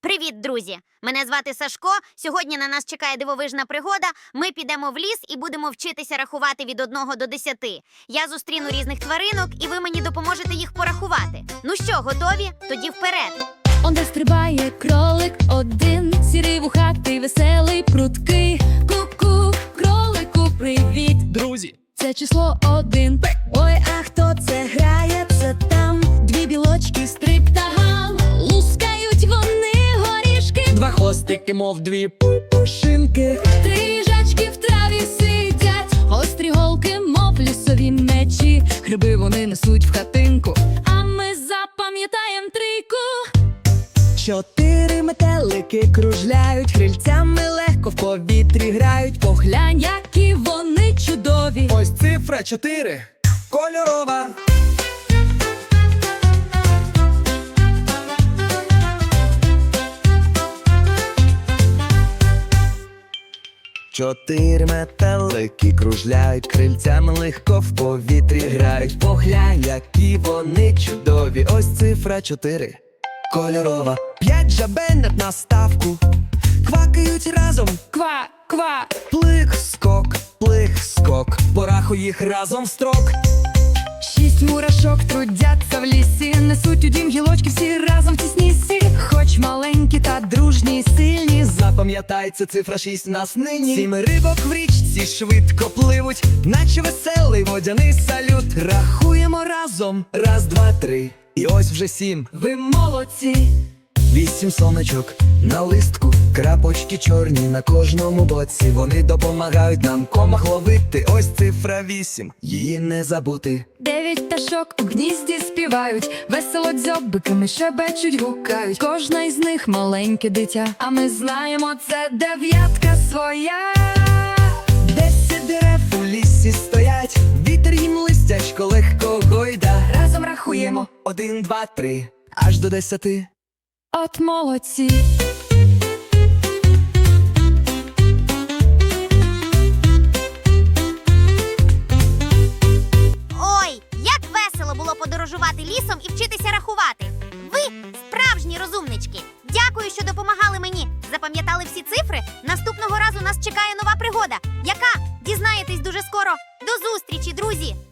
Привіт, друзі! Мене звати Сашко. Сьогодні на нас чекає дивовижна пригода. Ми підемо в ліс і будемо вчитися рахувати від 1 до 10. Я зустріну різних тваринок, і ви мені допоможете їх порахувати. Ну що, готові? Тоді вперед. Он де стрибає кролик один, сірий вухатий, веселий, пруткий. Ку-ку, кролику, привіт. Друзі, Це число один. Ой, а хто це грає? Горішки. хвостики, мов дві пушинки. Три їжачки в траві сидять. Гострі голки, мов лісові мечі. Гриби вони несуть в хатинку. А ми запам'ятаєм трійку. Чотири метелики кружляють, крильцями легко в повітрі грають. Поглянь, які вони чудові. Ось цифра чотири. Кольорова. Чотири метелики кружляють, крильцями легко в повітрі грають. Поглянь, які вони чудові. Ось цифра чотири. Кольорова. П'ять жабенят на ставку. Квакають разом, Ква, ква. Плих, скок, плих, скок, порахуй їх разом в строк. Шість мурашок трудяться в це цифра шість нас нині. Сім рибок в річці швидко пливуть, наче веселий водяний салют. Рахуємо разом. Раз, два, три. І ось вже сім. Ви молодці. Вісім сонечок на листку, крапочки чорні на кожному боці. Вони допомагають нам комах ловити. Ось цифра вісім, її не забути. Дев'ять пташок у гнізді співають, весело дзьобиками шебечуть, гукають. Кожна із них маленьке дитя. А ми знаємо, це дев'ятка своя. Десять дерев у лісі стоять, вітер їм листячко легко гойда. Разом рахуємо. Один, два, три, аж до десяти. От молодці. навчилися рахувати. Ви справжні розумнички. Дякую, що допомагали мені. Запам'ятали всі цифри. Наступного разу нас чекає нова пригода, яка дізнаєтесь дуже скоро. До зустрічі, друзі!